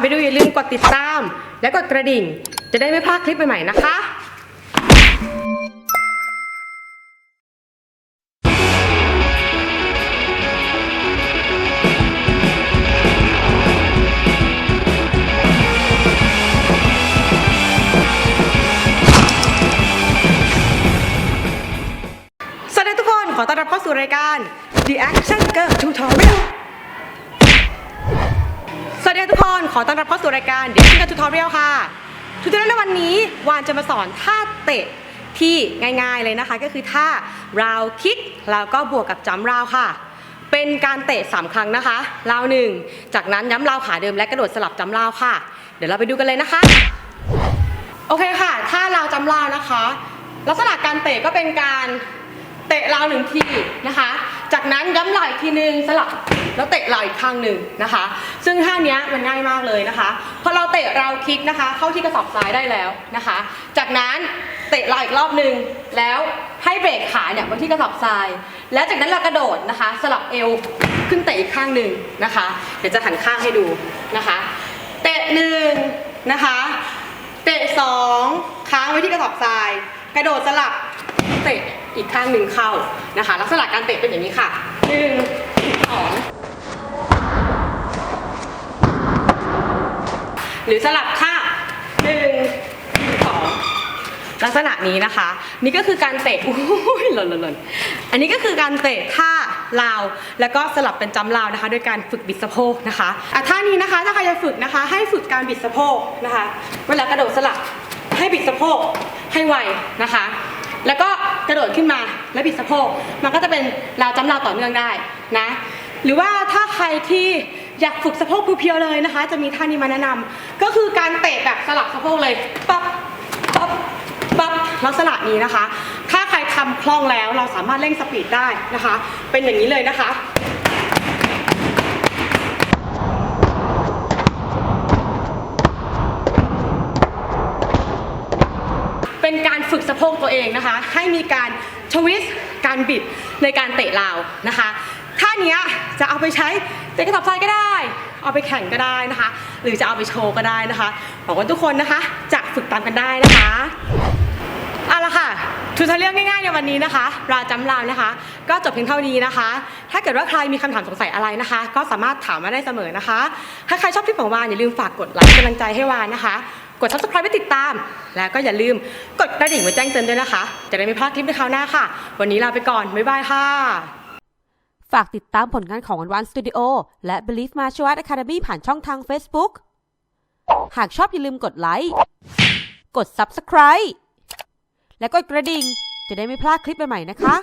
ไปดูอย่าลืมกดติดตาม และกดกระดิ่ง จะได้ไม่พลาดคลิปใหม่ๆนะคะสวัสดีทุกคนขอต้อนรับเข้าสู่รายการ The Action Girl Tutorial ขอต้อนรับเข้าสู่รายการ The Action Girl Tutorial ค่ะทุกท่านในวันนี้วานจะมาสอนท่าเตะที่ง่ายๆเลยนะคะ ก็คือท่าราวคิกแล้วก็บวกกับจัมราวค่ะ เป็นการเตะ 3 ครั้งนะคะราวหนึ่งจากนั้นย้ำราวขาเดิมและกระโดดสลับจัมราวค่ะ เดี๋ยวเราไปดูกันเลยนะคะ โอเคค่ะถ้าราวจำลาวนะคะ ลักษณะการเตะก็เป็นการเตะลาวหนึ่งทีนะคะ จากนั้นย้ำลาวอีกทีนึงสลับแล้วเตะไหลาวอีกข้างหนึ่งนะคะ ซึ่งท่าเนี้ยมันง่ายมากเลยนะคะพอเราเตะเราวคิกนะคะ เข้าที่กระสอบซ้ายได้แล้วนะคะ จากนั้นเตะไหลาวอีกรอบหนึ่งแล้วให้เบรกขาเนี่ยไว้ที่กระสอบทราย แล้วจากนั้นเรากระโดดนะคะ สลับเอวขึ้นเตะอีกข้างหนึ่งนะคะ เดี๋ยวจะหันข้างให้ดูนะคะ เตะหนึ่งนะคะ เตะสองค้างไว้ที่กระสอบทราย กระโดดสลับ เตะอีกข้างหนึ่งเข้านะคะ ลักษณะการเตะเป็นอย่างนี้ค่ะหนึ่งสองหรือสลับข้างหนึ่งสองลักษณะนี้นะคะ นี่ก็คือการเตะอุ้ยหล่นหล่นหล่นอันนี้ก็คือการเตะท่าลาว แล้วก็สลับเป็นจำลาวนะคะ โดยการฝึกบิดสะโพกนะคะอะท่านี้นะคะ ถ้าใครจะฝึกนะคะ ให้ฝึกการบิดสะโพกนะคะ เวลากระโดดสลับให้บิดสะโพกให้ไวนะคะ แล้วก็กระโดดขึ้นมาแล้วบิดสะโพก มันก็จะเป็นลาวจำลาวต่อเนื่องได้นะ หรือว่าถ้าใครที่อยากฝึกสะโพกเพียวๆเลยนะคะ จะมีท่านี้มาแนะนำก็คือการเตะแบบสลับสะโพกเลยปั๊บปั๊บปั๊บลักษณะนี้นะคะ ถ้าใครทำคล่องแล้วเราสามารถเร่งสปีดได้นะคะ เป็นอย่างนี้เลยนะคะ เป็นการ ฝึกสะโพกตัวเองนะคะ ให้มีการชวิสการบิดในการเตะลาวนะคะท่าเนี้ยจะเอาไปใช้เตะกระสอบทรายก็ได้ เอาไปแข่งก็ได้นะคะ หรือจะเอาไปโชว์ก็ได้นะคะหวังว่าทุกคนนะคะจะฝึกตามกันได้นะคะเอาละค่ะทูทเรียลง่ายๆในวันนี้นะคะ ราจำราวนะคะ ก็จบเพียงเท่านี้นะคะ ถ้าเกิดว่าใครมีคำถามสงสัยอะไรนะคะ ก็สามารถถามมาได้เสมอนะคะ ถ้าใครชอบคลิปของวานอย่าลืมฝากกดไลค์เป็นกำลังใจให้วานนะคะ กด subscribe ไว้ติดตาม แล้วก็อย่าลืมกดกระดิ่งไว้แจ้งเตือนด้วยนะคะ จะได้ไม่พลาดคลิปในคราวหน้าค่ะ วันนี้ลาไปก่อน บ๊ายบายค่ะ ฝากติดตามผลงานของวันวันสตูดิโอและ Believe Martial Arts Academy ผ่านช่องทาง Facebook หากชอบอย่าลืมกดไลค์กด Subscribe และกดกระดิ่งจะได้ไม่พลาดคลิปใหม่ๆนะคะ